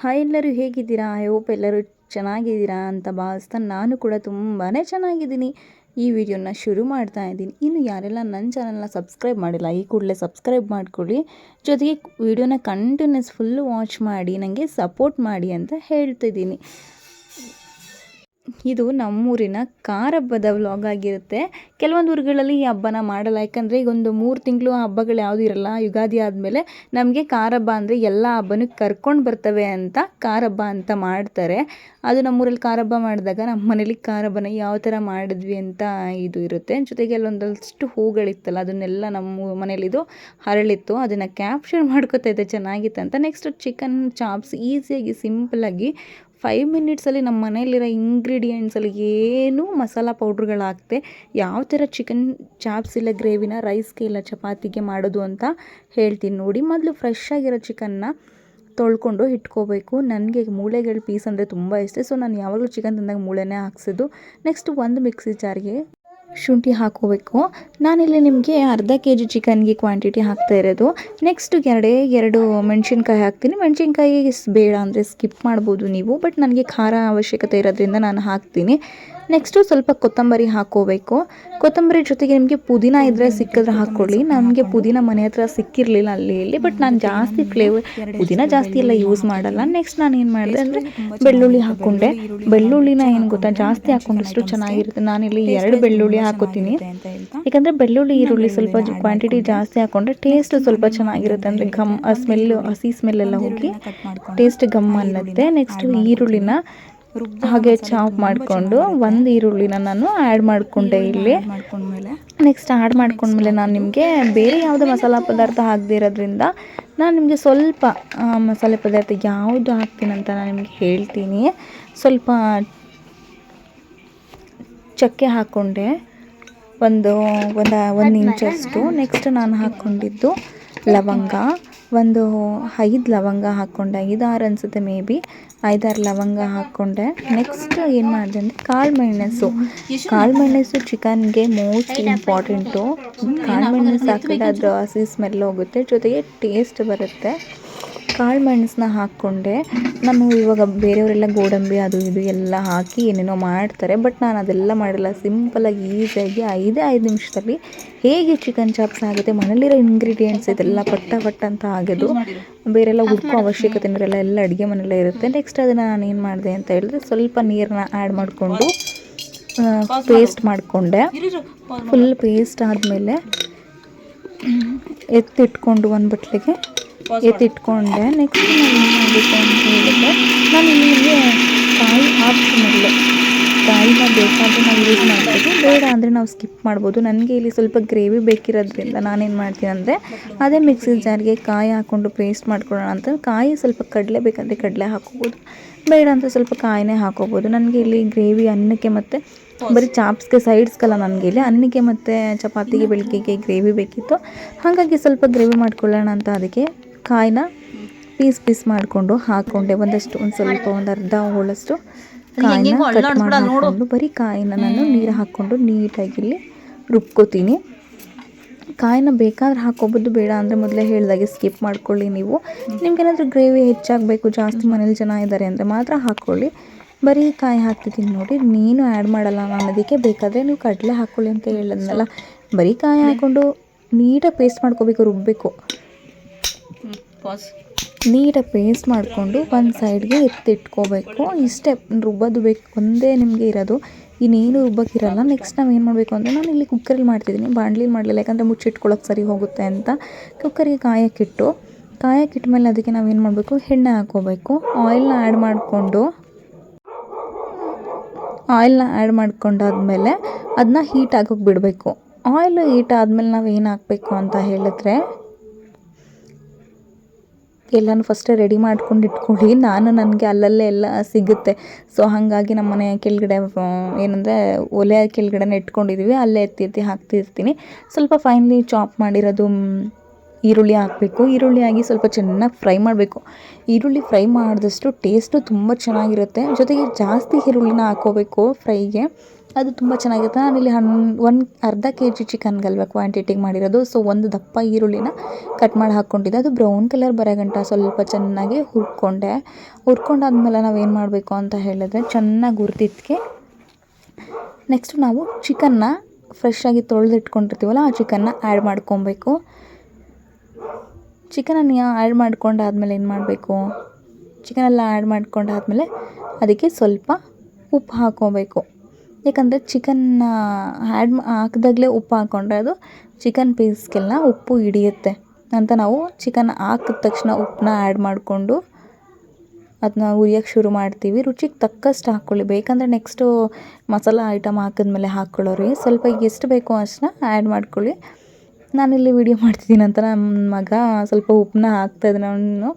Hi ಎಲ್ಲರೂ ಹೇಗಿದ್ದೀರಾ? I hope ಎಲ್ಲರೂ ಚೆನ್ನಾಗಿದ್ದೀರಾ ಅಂತ ಭಾವಿಸ್ತಾ ನಾನು ಕೂಡ ತುಂಬಾ ಚೆನ್ನಾಗಿದ್ದೀನಿ. ಈ ವಿಡಿಯೋನ ಶುರು ಮಾಡ್ತಾ ಇದ್ದೀನಿ. ಇನ್ನು ಯಾರೆಲ್ಲ ನನ್ನ ಚಾನಲ್ನ ಸಬ್ಸ್ಕ್ರೈಬ್ ಮಾಡಿಲ್ಲ, ಈ ಕೂಡಲೇ ಸಬ್ಸ್ಕ್ರೈಬ್ ಮಾಡ್ಕೊಳ್ಳಿ. ಜೊತೆಗೆ ವಿಡಿಯೋನ ಕಂಟಿನ್ಯೂಸ್ ಫುಲ್ಲು ವಾಚ್ ಮಾಡಿ ನನಗೆ ಸಪೋರ್ಟ್ ಮಾಡಿ ಅಂತ ಹೇಳ್ತಿದ್ದೀನಿ. ಇದು ನಮ್ಮೂರಿನ ಕಾರಬ್ಬದ ವ್ಲಾಗ್ ಆಗಿರುತ್ತೆ. ಕೆಲವೊಂದು ಊರುಗಳಲ್ಲಿ ಈ ಹಬ್ಬನ ಮಾಡಲ್ಲ. ಯಾಕಂದರೆ ಈಗ ಒಂದು ಮೂರು ತಿಂಗಳು ಹಬ್ಬಗಳು ಯಾವುದೂ ಇರಲ್ಲ. ಯುಗಾದಿ ಆದಮೇಲೆ ನಮಗೆ ಕಾರಬ್ಬ ಅಂದರೆ ಎಲ್ಲ ಹಬ್ಬನೂ ಕರ್ಕೊಂಡು ಬರ್ತವೆ ಅಂತ ಕಾರಬ್ಬ ಅಂತ ಮಾಡ್ತಾರೆ. ಅದು ನಮ್ಮೂರಲ್ಲಿ ಕಾರಬ್ಬ ಮಾಡಿದಾಗ ನಮ್ಮ ಮನೇಲಿ ಕಾರಬ್ಬನ ಯಾವ ಥರ ಮಾಡಿದ್ವಿ ಅಂತ ಇದು ಇರುತ್ತೆ. ಜೊತೆಗೆ ಅಲ್ಲೊಂದಷ್ಟು ಹೂಗಳಿತ್ತಲ್ಲ, ಅದನ್ನೆಲ್ಲ ನಮ್ಮ ಮನೇಲಿದು ಹರಳಿತ್ತು ಅದನ್ನು ಕ್ಯಾಪ್ಚರ್ ಮಾಡ್ಕೋತಾ ಇದ್ದೆ ಚೆನ್ನಾಗಿತ್ತು ಅಂತ. ನೆಕ್ಸ್ಟ್ ಚಿಕನ್ ಚಾಪ್ಸ್ ಈಸಿಯಾಗಿ ಸಿಂಪಲಾಗಿ ಫೈವ್ ಮಿನಿಟ್ಸಲ್ಲಿ ನಮ್ಮ ಮನೆಯಲ್ಲಿರೋ ಇಂಗ್ರೀಡಿಯೆಂಟ್ಸಲ್ಲಿ ಏನೂ ಮಸಾಲ ಪೌಡ್ರುಗಳು ಹಾಕ್ದೆ ಯಾವ ಥರ ಚಿಕನ್ ಚಾಪ್ಸ್ ಇಲ್ಲ ಗ್ರೇವಿನ ರೈಸ್ಗೆ ಇಲ್ಲ ಚಪಾತಿಗೆ ಮಾಡೋದು ಅಂತ ಹೇಳ್ತೀನಿ ನೋಡಿ. ಮೊದಲು ಫ್ರೆಶ್ ಆಗಿರೋ ಚಿಕನ್ನ ತೊಳ್ಕೊಂಡು ಇಟ್ಕೋಬೇಕು. ನನಗೆ ಮೂಳೆಗಳ ಪೀಸ್ ಅಂದರೆ ತುಂಬ ಇಷ್ಟ. ಸೊ ನಾನು ಯಾವಾಗಲೂ ಚಿಕನ್ ತಂದಾಗ ಮೂಳೆನೇ ಹಾಕ್ಸೋದು. ನೆಕ್ಸ್ಟ್ ಒಂದು ಮಿಕ್ಸಿ ಜಾರ್ಗೆ ಶುಂಠಿ ಹಾಕೋಬೇಕು ನಾನಿಲ್ಲಿ ನಿಮಗೆ ಅರ್ಧ ಕೆ ಜಿ ಚಿಕನ್ಗೆ ಕ್ವಾಂಟಿಟಿ ಹಾಕ್ತಾ ಇರೋದು. ನೆಕ್ಸ್ಟು ಎರಡೇ, ಎರಡು ಮೆಣಸಿನ್ಕಾಯಿ ಹಾಕ್ತೀನಿ. ಮೆಣಸಿನ್ಕಾಯಿ ಬೇಡ ಅಂದರೆ ಸ್ಕಿಪ್ ಮಾಡ್ಬೋದು ನೀವು ಬಟ್ ನನಗೆ ಖಾರ ಅವಶ್ಯಕತೆ ಇರೋದ್ರಿಂದ ನಾನು ಹಾಕ್ತೀನಿ. ನೆಕ್ಸ್ಟು ಸ್ವಲ್ಪ ಕೊತ್ತಂಬರಿ ಹಾಕೋಬೇಕು. ಕೊತ್ತಂಬರಿ ಜೊತೆಗೆ ನಿಮಗೆ ಪುದೀನ ಇದ್ದರೆ ಸಿಕ್ಕಿದ್ರೆ ಹಾಕ್ಕೊಳ್ಳಿ ನಮಗೆ ಪುದೀನ ಮನೆ ಹತ್ರ ಸಿಕ್ಕಿರಲಿಲ್ಲ ಅಲ್ಲಿ ಇಲ್ಲಿ ಬಟ್ ನಾನು ಜಾಸ್ತಿ ಫ್ಲೇವರ್ ಪುದೀನ ಜಾಸ್ತಿ ಎಲ್ಲ ಯೂಸ್ ಮಾಡಲ್ಲ. ನೆಕ್ಸ್ಟ್ ನಾನು ಏನು ಮಾಡಿದೆ ಅಂದರೆ ಬೆಳ್ಳುಳ್ಳಿ ಹಾಕ್ಕೊಂಡೆ ಬೆಳ್ಳುಳ್ಳಿನ ಏನು ಗೊತ್ತಾ ಜಾಸ್ತಿ ಹಾಕ್ಕೊಂಡಷ್ಟು ಚೆನ್ನಾಗಿರುತ್ತೆ. ನಾನಿಲ್ಲಿ ಎರಡು ಬೆಳ್ಳುಳ್ಳಿ ಹಾಕೋತೀನಿ. ಯಾಕಂದರೆ ಬೆಳ್ಳುಳ್ಳಿ ಈರುಳ್ಳಿ ಸ್ವಲ್ಪ ಕ್ವಾಂಟಿಟಿ ಜಾಸ್ತಿ ಹಾಕ್ಕೊಂಡ್ರೆ ಟೇಸ್ಟ್ ಸ್ವಲ್ಪ ಚೆನ್ನಾಗಿರುತ್ತೆ. ಅಂದರೆ ಘಮ್ ಸ್ಮೆಲ್ ಹಸಿ ಸ್ಮೆಲ್ ಎಲ್ಲ ಹೋಗಿ ಟೇಸ್ಟ್ ಗಮ್ ಅನ್ನತ್ತೆ. ನೆಕ್ಸ್ಟ್ ಈರುಳ್ಳಿನ ಹಾಗೆ ಚಾಪ್ ಮಾಡಿಕೊಂಡು ಒಂದು ಈರುಳ್ಳಿನ ನಾನು ಆ್ಯಡ್ ಮಾಡಿಕೊಂಡೆ ಇಲ್ಲಿ. ನೆಕ್ಸ್ಟ್ ಆ್ಯಡ್ ಮಾಡ್ಕೊಂಡ್ಮೇಲೆ ನಾನು ನಿಮಗೆ ಬೇರೆ ಯಾವುದೇ ಮಸಾಲ ಪದಾರ್ಥ ಹಾಕದೇ ಇರೋದ್ರಿಂದ ನಾನು ನಿಮಗೆ ಸ್ವಲ್ಪ ಮಸಾಲೆ ಪದಾರ್ಥ ಯಾವುದು ಹಾಕ್ತೀನಂತ ನಾನು ನಿಮಗೆ ಹೇಳ್ತೀನಿ. ಸ್ವಲ್ಪ ಚಕ್ಕೆ ಹಾಕ್ಕೊಂಡೆ ಒಂದು ಒಂದು ಒಂದು ಇಂಚಷ್ಟು ನೆಕ್ಸ್ಟ್ ನಾನು ಹಾಕ್ಕೊಂಡಿದ್ದು ಲವಂಗ. ಒಂದು ಐದು ಲವಂಗ ಹಾಕ್ಕೊಂಡೆ ಐದಾರು ಅನಿಸುತ್ತೆ ಮೇ ಬಿ. ಐದಾರು ಲವಂಗ ಹಾಕ್ಕೊಂಡೆ ನೆಕ್ಸ್ಟ್ ಏನು ಮಾಡಿದೆ ಅಂದರೆ ಕಾಳು ಮೆಣಸು. ಕಾಳು ಮೆಣಸು ಚಿಕನ್ಗೆ ಮೋಸ್ಟ್ ಇಂಪಾರ್ಟೆಂಟು ಕಾಳು ಮೆಣಸು ಹಾಕಿದ್ರೆ ಅದು ಹಸಿ ಸ್ಮೆಲ್ ಹೋಗುತ್ತೆ, ಜೊತೆಗೆ ಟೇಸ್ಟ್ ಬರುತ್ತೆ. ಕಾಳು ಮೆಣಸನ್ನ ಹಾಕ್ಕೊಂಡೆ. ನಾನು ಇವಾಗ ಬೇರೆಯವರೆಲ್ಲ ಗೋಡಂಬಿ ಅದು ಇದು ಎಲ್ಲ ಹಾಕಿ ಏನೇನೋ ಮಾಡ್ತಾರೆ. ಬಟ್ ನಾನು ಅದೆಲ್ಲ ಮಾಡಿಲ್ಲ. ಸಿಂಪಲಾಗಿ ಈಸಿಯಾಗಿ ಐದೇ ಐದು ನಿಮಿಷದಲ್ಲಿ ಹೇಗೆ ಚಿಕನ್ ಚಾಪ್ಸ್ ಆಗುತ್ತೆ ಮನೇಲಿರೋ ಇಂಗ್ರೀಡಿಯೆಂಟ್ಸ್ ಇದೆಲ್ಲ ಪಟ್ಟ ಪಟ್ಟ ಅಂತ ಆಗೋದು ಬೇರೆಲ್ಲ ಹುಡ್ಕೋ ಅವಶ್ಯಕತೆ ಇರಲ್ಲ ಎಲ್ಲ ಅಡುಗೆ ಮನೆಯಲ್ಲೇ ಇರುತ್ತೆ. ನೆಕ್ಸ್ಟ್ ಅದನ್ನು ನಾನು ಏನು ಮಾಡಿದೆ ಅಂತ ಹೇಳಿದ್ರೆ ಸ್ವಲ್ಪ ನೀರನ್ನ ಆ್ಯಡ್ ಮಾಡಿಕೊಂಡು ಪೇಸ್ಟ್ ಮಾಡಿಕೊಂಡೆ. ಫುಲ್ ಪೇಸ್ಟ್ ಆದಮೇಲೆ ಎತ್ತಿಟ್ಕೊಂಡು ಒಂದು ಬಟ್ಲಿಗೆ ಎತ್ತಿಟ್ಕೊಂಡೆ. ನೆಕ್ಸ್ಟ್ ನಾನು ಏನು ಮಾಡಬೇಕು ಅಂತ ಹೇಳಿದ್ರೆ, ನಾನು ನಿಮಗೆ ಕಾಯಿ ಆಪ್ಷನಲ್ಲು ಕಾಯಿನ ಬೇಕಾದರೆ ನಾವು ಯೂಸ್ ಮಾಡ್ಬೋದು. ಬೇಡ ಅಂದರೆ ನಾವು ಸ್ಕಿಪ್ ಮಾಡ್ಬೋದು. ನನಗೆ ಇಲ್ಲಿ ಸ್ವಲ್ಪ ಗ್ರೇವಿ ಬೇಕಿರೋದ್ರಿಂದ ನಾನೇನು ಮಾಡ್ತೀನಿ ಅಂದರೆ, ಅದೇ ಮಿಕ್ಸಿ ಜಾರಿಗೆ ಕಾಯಿ ಹಾಕ್ಕೊಂಡು ಪೇಸ್ಟ್ ಮಾಡ್ಕೊಳ್ಳೋಣ ಅಂತ. ಕಾಯಿ ಸ್ವಲ್ಪ ಕಡಲೆ ಬೇಕಂದರೆ ಕಡಲೆ ಹಾಕೋಬೋದು ಬೇಡ ಅಂದರೆ ಸ್ವಲ್ಪ ಕಾಯಿನೇ ಹಾಕೋಬೋದು ನನಗೆ ಇಲ್ಲಿ ಗ್ರೇವಿ ಅನ್ನಕ್ಕೆ ಮತ್ತು, ಬರೀ ಚಾಪ್ಸ್ಗೆ ಸೈಡ್ಸ್ಗೆಲ್ಲ ನನಗೆ ಇಲ್ಲಿ ಅನ್ನಕ್ಕೆ ಮತ್ತು ಚಪಾತಿಗೆ ಬೆಳಗ್ಗೆಗೆ ಗ್ರೇವಿ ಬೇಕಿತ್ತು. ಹಾಗಾಗಿ ಸ್ವಲ್ಪ ಗ್ರೇವಿ ಮಾಡ್ಕೊಳ್ಳೋಣ ಅಂತ ಅದಕ್ಕೆ ಕಾಯಿನ ಪೀಸ್ ಪೀಸ್ ಮಾಡಿಕೊಂಡು ಹಾಕೊಂಡೆ. ಒಂದಷ್ಟು ಒಂದು ಸ್ವಲ್ಪ ಒಂದು ಅರ್ಧ ಹೋಳಷ್ಟು ಕಾಯಿನ ಕಟ್ ಮಾಡಿ ಹಾಕ್ಕೊಂಡು ಬರೀ ಕಾಯಿನ ನಾನು ನೀರು ಹಾಕ್ಕೊಂಡು ನೀಟಾಗಿ ಇಲ್ಲಿ ರುಬ್ಕೋತೀನಿ. ಕಾಯಿನ ಬೇಕಾದ್ರೆ ಹಾಕೋಬೋದು ಬೇಡ ಅಂದರೆ ಮೊದಲೇ ಹೇಳಿದಾಗೆ ಸ್ಕಿಪ್ ಮಾಡ್ಕೊಳ್ಳಿ ನೀವು. ನಿಮ್ಗೇನಾದರೂ ಗ್ರೇವಿ ಹೆಚ್ಚಾಗಬೇಕು ಜಾಸ್ತಿ ಮನೇಲಿ ಜನ ಇದ್ದಾರೆ ಅಂದರೆ ಮಾತ್ರ ಹಾಕ್ಕೊಳ್ಳಿ ಬರೀ ಕಾಯಿ ಹಾಕ್ತಿದ್ದೀನಿ ನೋಡಿ ನೀನು ಆ್ಯಡ್ ಮಾಡಲ್ಲ ನಾನು ಅದಕ್ಕೆ ಬೇಕಾದರೆ ನೀವು ಕಡಲೆ ಹಾಕ್ಕೊಳ್ಳಿ ಅಂತ ಹೇಳಿದ್ನಲ್ಲ. ಬರೀ ಕಾಯಿ ಹಾಕ್ಕೊಂಡು ನೀಟಾಗಿ ಪೇಸ್ಟ್ ಮಾಡ್ಕೋಬೇಕು ರುಬ್ಬಬೇಕು ನೀಟಾಗಿ ಪೇಸ್ಟ್ ಮಾಡಿಕೊಂಡು ಒಂದು ಸೈಡ್ಗೆ ಎತ್ತಿಟ್ಕೋಬೇಕು ಇಷ್ಟೇ ರುಬ್ಬೋದು ಬೇಕು. ಒಂದೇ ನಿಮಗೆ ಇರೋದು. ಇನ್ನೇನು ರುಬ್ಬಕ್ಕಿರಲ್ಲ ನೆಕ್ಸ್ಟ್ ನಾವು ಏನು ಮಾಡಬೇಕು ಅಂದರೆ ನಾನು ಇಲ್ಲಿ ಕುಕ್ಕರಲ್ಲಿ ಮಾಡ್ತಿದ್ದೀನಿ. ಬಾಣಲಿಲಿ ಮಾಡಲಿಲ್ಲ. ಯಾಕಂದರೆ ಮುಚ್ಚಿಟ್ಕೊಳ್ಳೋಕೆ ಸರಿ ಹೋಗುತ್ತೆ ಅಂತ. ಕುಕ್ಕರಿಗೆ ಕಾಯಕ್ಕಿಟ್ಟು ಕಾಯಕ್ಕಿಟ್ಟ ಅದಕ್ಕೆ ನಾವು ಏನು ಮಾಡಬೇಕು? ಎಣ್ಣೆ ಹಾಕ್ಕೋಬೇಕು. ಆಯಿಲ್ನ ಆ್ಯಡ್ ಮಾಡಿಕೊಂಡು ಆಯಿಲ್ನ ಆ್ಯಡ್ ಮಾಡ್ಕೊಂಡಾದ್ಮೇಲೆ ಅದನ್ನ ಹೀಟ್ ಆಗೋಕೆ ಬಿಡಬೇಕು. ಆಯಿಲ್ ಹೀಟ್ ಆದಮೇಲೆ ನಾವು ಏನು ಹಾಕಬೇಕು ಅಂತ ಹೇಳಿದ್ರೆ ಎಲ್ಲನೂ ಫಸ್ಟೇ ರೆಡಿ ಮಾಡ್ಕೊಂಡು ಇಟ್ಕೊಳ್ಳಿ. ನಾನು ನನಗೆ ಅಲ್ಲಲ್ಲೇ ಎಲ್ಲ ಸಿಗುತ್ತೆ. ಸೊ ಹಾಗಾಗಿ ನಮ್ಮ ಮನೆ ಕೆಳಗಡೆ ಏನಂದರೆ ಒಲೆ ಕೆಳಗಡೆನೇ ಇಟ್ಕೊಂಡಿದ್ದೀವಿ ಅಲ್ಲೇ ಎತ್ತಿ ಎತ್ತಿ ಹಾಕ್ತಿರ್ತೀನಿ. ಸ್ವಲ್ಪ ಫೈನ್ಲಿ ಚಾಪ್ ಮಾಡಿರೋದು ಈರುಳ್ಳಿ ಹಾಕಬೇಕು. ಈರುಳ್ಳಿ ಆಗಿ ಸ್ವಲ್ಪ ಚೆನ್ನಾಗಿ ಫ್ರೈ ಮಾಡಬೇಕು. ಈರುಳ್ಳಿ ಫ್ರೈ ಮಾಡಿದಷ್ಟು ಟೇಸ್ಟು ತುಂಬ ಚೆನ್ನಾಗಿರುತ್ತೆ. ಜೊತೆಗೆ ಜಾಸ್ತಿ ಈರುಳ್ಳಿನ ಹಾಕ್ಕೋಬೇಕು ಫ್ರೈಗೆ ಅದು ತುಂಬ ಚೆನ್ನಾಗಿರುತ್ತೆ. ನಾನಿಲ್ಲಿ ಹನ್, ಒಂದು ಅರ್ಧ ಕೆ ಜಿ ಚಿಕನ್ಗಲ್ವ ಕ್ವಾಂಟಿಟಿಗೆ ಮಾಡಿರೋದು. ಸೊ ಒಂದು ದಪ್ಪ ಈರುಳ್ಳಿನ ಕಟ್ ಮಾಡಿ ಹಾಕ್ಕೊಂಡಿದ್ದೆ ಅದು ಬ್ರೌನ್ ಕಲರ್ ಬರೋಗಂಟ ಸ್ವಲ್ಪ ಚೆನ್ನಾಗಿ ಹುರ್ಕೊಂಡೆ. ಹುರ್ಕೊಂಡಾದ್ಮೇಲೆ ನಾವು ಏನು ಮಾಡಬೇಕು ಅಂತ ಹೇಳಿದ್ರೆ ಚೆನ್ನಾಗಿ ಹುರಿದಿದ್ದಕ್ಕೆ ನೆಕ್ಸ್ಟು ನಾವು ಚಿಕನ್ನ ಫ್ರೆಶ್ಶಾಗಿ ತೊಳೆದಿಟ್ಕೊಂಡಿರ್ತೀವಲ್ಲ, ಆ ಚಿಕನ್ನ ಆ್ಯಡ್ ಮಾಡ್ಕೊಬೇಕು. ಚಿಕನನ್ನು ಆ್ಯಡ್ ಮಾಡ್ಕೊಂಡಾದ್ಮೇಲೆ ಏನು ಮಾಡಬೇಕು? ಚಿಕನೆಲ್ಲ ಆ್ಯಡ್ ಮಾಡ್ಕೊಂಡಾದ್ಮೇಲೆ ಅದಕ್ಕೆ ಸ್ವಲ್ಪ ಉಪ್ಪು ಹಾಕ್ಕೋಬೇಕು ಯಾಕಂದರೆ ಚಿಕನ್ನ ಆ್ಯಡ್ ಹಾಕ್ದಾಗಲೇ ಉಪ್ಪು ಹಾಕ್ಕೊಂಡ್ರೆ ಅದು ಚಿಕನ್ ಪೀಸ್ಗೆಲ್ಲ ಉಪ್ಪು ಹಿಡಿಯುತ್ತೆ. ಅಂತ ನಾವು ಚಿಕನ್ ಹಾಕಿದ ತಕ್ಷಣ ಉಪ್ಪನ್ನ ಆ್ಯಡ್ ಮಾಡಿಕೊಂಡು ಅದನ್ನ ಹುರಿಯೋಕ್ಕೆ ಶುರು ಮಾಡ್ತೀವಿ. ರುಚಿಗೆ ತಕ್ಕಷ್ಟು ಹಾಕ್ಕೊಳ್ಳಿ ಬೇಕಂದರೆ ನೆಕ್ಸ್ಟು ಮಸಾಲ ಐಟಮ್ ಹಾಕಿದ್ಮೇಲೆ ಹಾಕ್ಕೊಳ್ಳೋರಿ ಸ್ವಲ್ಪ ಎಷ್ಟು ಬೇಕೋ ಅಷ್ಟನ್ನ ಆ್ಯಡ್ ಮಾಡ್ಕೊಳ್ಳಿ. ನಾನಿಲ್ಲಿ ವೀಡಿಯೋ ಮಾಡ್ತಿದ್ದೀನಿ ಅಂತ ನನ್ನ ಮಗ ಸ್ವಲ್ಪ ಉಪ್ಪನ್ನ ಹಾಕ್ತಾಯಿದ್ದಾನೆ ಅವನು,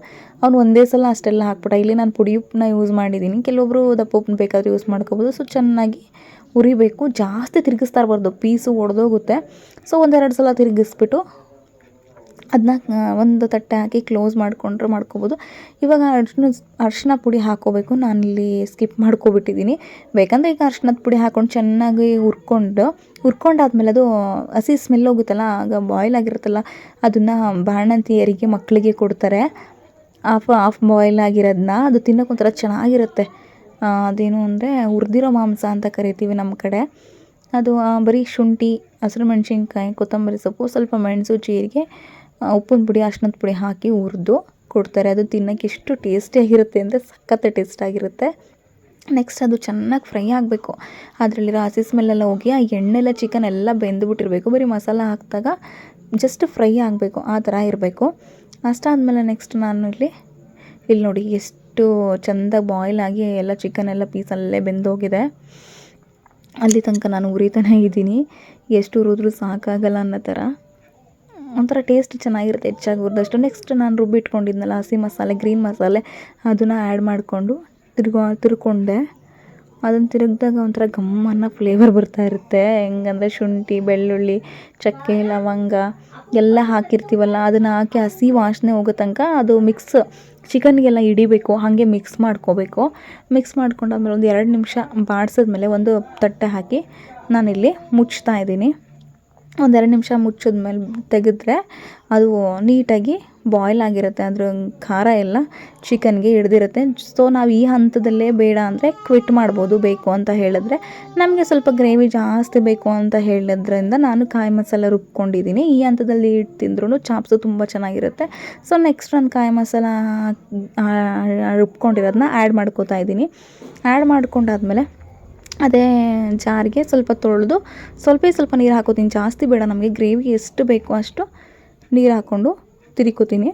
ಅವ್ನು ಒಂದೇ ಸಲ ಅಷ್ಟೆಲ್ಲ ಹಾಕ್ಬಿಟ್ಟ. ಇಲ್ಲಿ ನಾನು ಪುಡಿ ಉಪ್ಪನ್ನ ಯೂಸ್ ಮಾಡಿದ್ದೀನಿ ಕೆಲವೊಬ್ಬರು ದಪ್ಪ ಉಪ್ಪನ್ನ ಬೇಕಾದರೆ ಯೂಸ್ ಮಾಡ್ಕೋಬೋದು. ಸೊ ಚೆನ್ನಾಗಿ ಹುರಿಬೇಕು ಜಾಸ್ತಿ ತಿರುಗಿಸ್ತಾ ಇರಬಾರ್ದು, ಪೀಸು ಒಡೆದೋಗುತ್ತೆ. ಸೊ ಒಂದೆರಡು ಸಲ ತಿರುಗಿಸ್ಬಿಟ್ಟು ಅದನ್ನ ಒಂದು ತಟ್ಟೆ ಹಾಕಿ ಕ್ಲೋಸ್ ಮಾಡಿಕೊಂಡ್ರೆ ಮಾಡ್ಕೊಬೋದು. ಇವಾಗ ಅರ್ಶಿನ, ಅರಿಶಿನ ಪುಡಿ ಹಾಕೋಬೇಕು ನಾನು ಇಲ್ಲಿ ಸ್ಕಿಪ್ ಮಾಡ್ಕೊಬಿಟ್ಟಿದ್ದೀನಿ. ಬೇಕಂದರೆ ಈಗ ಅರ್ಶಿನದ ಪುಡಿ ಹಾಕ್ಕೊಂಡು ಚೆನ್ನಾಗಿ ಹುರ್ಕೊಂಡು, ಹುರ್ಕೊಂಡಾದ್ಮೇಲೆ ಅದು ಹಸಿ ಸ್ಮೆಲ್ ಹೋಗುತ್ತಲ್ಲ, ಆಗ ಬಾಯ್ಲ್ ಆಗಿರುತ್ತಲ್ಲ, ಅದನ್ನು ಬಾಣಂತಿಯರಿಗೆ ಮಕ್ಕಳಿಗೆ ಕೊಡ್ತಾರೆ. ಆಫ್ ಆಫ್ ಬಾಯ್ಲ್ ಆಗಿರೋದನ್ನ ಅದು ತಿನ್ನೋಕೆ ಒಂಥರ ಚೆನ್ನಾಗಿರುತ್ತೆ. ಅದೇನು ಅಂದರೆ ಹುರ್ದಿರೋ ಮಾಂಸ ಅಂತ ಕರಿತೀವಿ ನಮ್ಮ ಕಡೆ. ಅದು ಬರೀ ಶುಂಠಿ, ಹಸಿರು ಮೆಣಸಿನ್ಕಾಯಿ, ಕೊತ್ತಂಬರಿ ಸೊಪ್ಪು, ಸ್ವಲ್ಪ ಮೆಣಸು, ಜೀರಿಗೆ ಉಪ್ಪಿನ ಪುಡಿ ಅರ್ಶಿನದ ಪುಡಿ ಹಾಕಿ ಹುರಿದು ಕೊಡ್ತಾರೆ. ಅದು ತಿನ್ನೋಕ್ಕೆ ಎಷ್ಟು ಟೇಸ್ಟಿಯಾಗಿರುತ್ತೆ ಅಂದರೆ ಸಖತ್ ಟೇಸ್ಟಾಗಿರುತ್ತೆ ನೆಕ್ಸ್ಟ್ ಅದು ಚೆನ್ನಾಗಿ ಫ್ರೈ ಆಗಬೇಕು. ಅದರಲ್ಲಿರೋ ಹಸಿ ಸ್ಮೆಲ್ಲೆಲ್ಲ ಹೋಗಿ, ಆ ಎಣ್ಣೆಲ್ಲ ಚಿಕನ್ ಎಲ್ಲ ಬೆಂದುಬಿಟ್ಟಿರಬೇಕು ಬರೀ ಮಸಾಲ ಹಾಕಿದಾಗ ಜಸ್ಟ್ ಫ್ರೈ ಆಗಬೇಕು. ಆ ಥರ ಇರಬೇಕು. ಅಷ್ಟಾದಮೇಲೆ ನೆಕ್ಸ್ಟ್ ನಾನು ಇಲ್ಲಿ ಇಲ್ಲಿ ನೋಡಿ, ಎಷ್ಟು ಚೆಂದ ಬಾಯ್ಲ್ ಆಗಿ ಎಲ್ಲ ಚಿಕನ್ ಎಲ್ಲ ಪೀಸಲ್ಲೇ ಬೆಂದೋಗಿದೆ. ಅಲ್ಲಿ ತನಕ ನಾನು ಉರಿತಾನೇ ಇದ್ದೀನಿ. ಎಷ್ಟು ಉರಿದ್ರೂ ಸಾಕಾಗಲ್ಲ ಅನ್ನೋ ಥರ. ಒಂಥರ ಟೇಸ್ಟ್ ಚೆನ್ನಾಗಿರುತ್ತೆ ಹೆಚ್ಚಾಗಿ ಉರಿದಷ್ಟು ನೆಕ್ಸ್ಟ್ ನಾನು ರುಬ್ಬಿಟ್ಕೊಂಡಿದ್ನಲ್ಲ ಹಸಿ ಮಸಾಲೆ ಗ್ರೀನ್ ಮಸಾಲೆ, ಅದನ್ನು ಆ್ಯಡ್ ಮಾಡಿಕೊಂಡು ತಿರ್ಗೋ, ತಿರ್ಕೊಂಡೆ. ಅದನ್ನು ತಿರುಗ್ದಾಗ ಒಂಥರ ಘಮ್ ಅನ್ನೋ ಫ್ಲೇವರ್ ಬರ್ತಾ ಇರುತ್ತೆ. ಹೆಂಗಂದ್ರೆ ಶುಂಠಿ, ಬೆಳ್ಳುಳ್ಳಿ, ಚಕ್ಕೆ, ಲವಂಗ ಎಲ್ಲ ಹಾಕಿರ್ತೀವಲ್ಲ, ಅದನ್ನು ಹಾಕಿ ಹಸಿ ವಾಸನೆ ಹೋಗೋ ತನಕ ಅದು ಮಿಕ್ಸ್ ಚಿಕನ್ಗೆಲ್ಲ ಹಿಡಿಬೇಕು, ಹಾಗೆ ಮಿಕ್ಸ್ ಮಾಡ್ಕೋಬೇಕು. ಮಿಕ್ಸ್ ಮಾಡ್ಕೊಂಡಾದ್ಮೇಲೆ ಒಂದು ಎರಡು ನಿಮಿಷ ಬಾಡಿಸಿದ್ಮೇಲೆ ಒಂದು ತಟ್ಟೆ ಹಾಕಿ ನಾನಿಲ್ಲಿ ಮುಚ್ತಾ ಇದ್ದೀನಿ. ಒಂದೆರಡು ನಿಮಿಷ ಮುಚ್ಚಿದ್ಮೇಲೆ ತೆಗೆದ್ರೆ ಅದು ನೀಟಾಗಿ ಬಾಯ್ಲ್ ಆಗಿರುತ್ತೆ, ಅದ್ರ ಖಾರ ಎಲ್ಲ ಚಿಕನ್ಗೆ ಹಿಡ್ದಿರುತ್ತೆ. ಸೊ ನಾವು ಈ ಹಂತದಲ್ಲೇ ಬೇಡ ಅಂದರೆ ಕ್ವಿಟ್ ಮಾಡ್ಬೋದು, ಬೇಕು ಅಂತ ಹೇಳಿದ್ರೆ. ನಮಗೆ ಸ್ವಲ್ಪ ಗ್ರೇವಿ ಜಾಸ್ತಿ ಬೇಕು ಅಂತ ಹೇಳಿದ್ರಿಂದ ನಾನು ಕಾಯಿ ಮಸಾಲ ರುಬ್ಕೊಂಡಿದ್ದೀನಿ. ಈ ಹಂತದಲ್ಲಿ ಇಟ್ಟು ತಿಂದ್ರೂ ಚಾಪ್ಸು ತುಂಬ ಚೆನ್ನಾಗಿರುತ್ತೆ. ಸೊ ನೆಕ್ಸ್ಟ್ ನಾನು ಕಾಯಿ ಮಸಾಲ ರುಬ್ಕೊಂಡಿರೋದನ್ನ ಆ್ಯಡ್ ಮಾಡ್ಕೋತಾ ಇದ್ದೀನಿ. ಆ್ಯಡ್ ಮಾಡ್ಕೊಂಡಾದ್ಮೇಲೆ ಅದೇ ಜಾರಿಗೆ ಸ್ವಲ್ಪ ತೊಳೆದು ಸ್ವಲ್ಪ ಸ್ವಲ್ಪ ನೀರು ಹಾಕೋತೀನಿ. ಜಾಸ್ತಿ ಬೇಡ ನಮಗೆ ಗ್ರೇವಿ ಎಷ್ಟು ಬೇಕೋ ಅಷ್ಟು ನೀರು ಹಾಕ್ಕೊಂಡು ತಿರ್ಕೋತೀನಿ.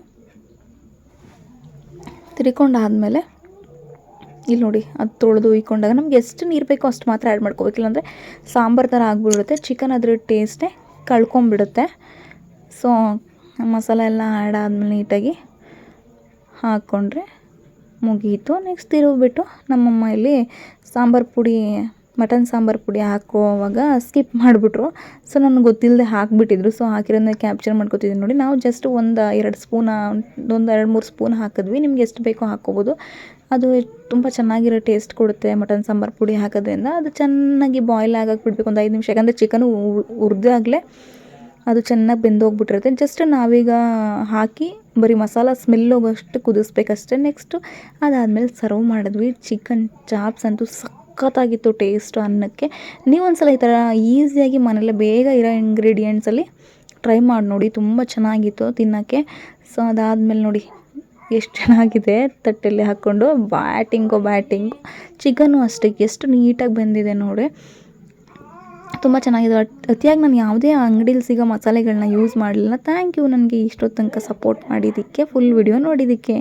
ತಿರ್ಕೊಂಡಾದಮೇಲೆ ಇಲ್ಲಿ ನೋಡಿ, ಅದು ತೊಳೆದು ಉಯ್ಕೊಂಡಾಗ ನಮ್ಗೆ ಎಷ್ಟು ನೀರು ಬೇಕೋ ಅಷ್ಟು ಮಾತ್ರ ಆ್ಯಡ್ ಮಾಡ್ಕೋಬೇಕು. ಇಲ್ಲಾಂದರೆ ಸಾಂಬಾರು ಥರ ಆಗಿಬಿಡುತ್ತೆ. ಚಿಕನ್ ಅದ್ರ ಟೇಸ್ಟೇ ಕಳ್ಕೊಂಬಿಡುತ್ತೆ. ಸೊ ಮಸಾಲೆ ಎಲ್ಲ ಆ್ಯಡ್ ಆದಮೇಲೆ ನೀಟಾಗಿ ಹಾಕ್ಕೊಂಡ್ರೆ ಮುಗೀತು. ನೆಕ್ಸ್ಟ್ ತಿರುಗಿಬಿಟ್ಟು ನಮ್ಮಮ್ಮ ಇಲ್ಲಿ ಸಾಂಬಾರು ಪುಡಿ ಮಟನ್ ಸಾಂಬಾರು ಪುಡಿ ಹಾಕುವಾಗ ಸ್ಕಿಪ್ ಮಾಡಿಬಿಟ್ರು. ಸೊ, ನನಗೆ ಗೊತ್ತಿಲ್ಲದೆ ಹಾಕಿಬಿಟ್ಟಿದ್ರು. ಸೊ ಹಾಕಿರೋದನ್ನ ಕ್ಯಾಪ್ಚರ್ ಮಾಡ್ಕೊತಿದ್ದೀನಿ ನೋಡಿ. ನಾವು ಜಸ್ಟ್ ಒಂದು ಎರಡು ಸ್ಪೂನ, ಒಂದು ಎರಡು ಮೂರು ಸ್ಪೂನ್ ಹಾಕಿದ್ವಿ. ನಿಮ್ಗೆ ಎಷ್ಟು ಬೇಕೋ ಹಾಕ್ಕೋಬೋದು. ಅದು ತುಂಬ ಚೆನ್ನಾಗಿರೋ ಟೇಸ್ಟ್ ಕೊಡುತ್ತೆ ಮಟನ್ ಸಾಂಬಾರು ಪುಡಿ ಹಾಕೋದ್ರಿಂದ. ಅದು ಚೆನ್ನಾಗಿ ಬಾಯ್ಲ್ ಆಗಕ್ಕೆ ಬಿಡಬೇಕು. ಒಂದು ಐದು ನಿಮಿಷ. ಯಾಕಂದರೆ ಚಿಕನು ಹುರಿದಾಗಲೇ ಅದು ಚೆನ್ನಾಗಿ ಬೆಂದೋಗ್ಬಿಟ್ಟಿರುತ್ತೆ. ಜಸ್ಟ್ ನಾವೀಗ ಹಾಕಿ ಬರೀ ಮಸಾಲ ಸ್ಮೆಲ್ ಹೋಗೋಷ್ಟು ಕುದಿಸ್ಬೇಕಷ್ಟೇ. ನೆಕ್ಸ್ಟು ಅದಾದಮೇಲೆ ಸರ್ವ್ ಮಾಡಿದ್ವಿ. ಚಿಕನ್ ಚಾಪ್ಸ್ ಅಂತೂ ಸಖತ್ತಾಗಿತ್ತು ಟೇಸ್ಟು ಅನ್ನಕ್ಕೆ. ನೀವು ಒಂದ್ಸಲ ಈ ಥರ ಈಸಿಯಾಗಿ ಮನೇಲೆ ಬೇಗ ಇರೋ ಇಂಗ್ರೀಡಿಯೆಂಟ್ಸಲ್ಲಿ ಟ್ರೈ ಮಾಡಿ ನೋಡಿ, ತುಂಬ ಚೆನ್ನಾಗಿತ್ತು ತಿನ್ನೋಕ್ಕೆ. ಸೊ ಅದಾದಮೇಲೆ ನೋಡಿ, ಎಷ್ಟು ಚೆನ್ನಾಗಿದೆ ತಟ್ಟೆಯಲ್ಲಿ ಹಾಕ್ಕೊಂಡು ಬ್ಯಾಟಿಂಗು ಬ್ಯಾಟಿಂಗು ಚಿಕನ್ನು ಅಷ್ಟೇ, ಎಷ್ಟು ನೀಟಾಗಿ ಬಂದಿದೆ ನೋಡಿ. ತುಂಬ ಚೆನ್ನಾಗಿದೆ. ಅತಿಯಾಗಿ ನಾನು ಯಾವುದೇ ಅಂಗಡೀಲಿ ಸಿಗೋ ಮಸಾಲೆಗಳನ್ನ ಯೂಸ್ ಮಾಡಲಿಲ್ಲ. ಥ್ಯಾಂಕ್ ಯು ನನಗೆ ಇಷ್ಟೊತ್ತು ತನಕ ಸಪೋರ್ಟ್ ಮಾಡಿದ್ದಕ್ಕೆ ಫುಲ್ ವಿಡಿಯೋ ನೋಡಿದ್ದಕ್ಕೆ.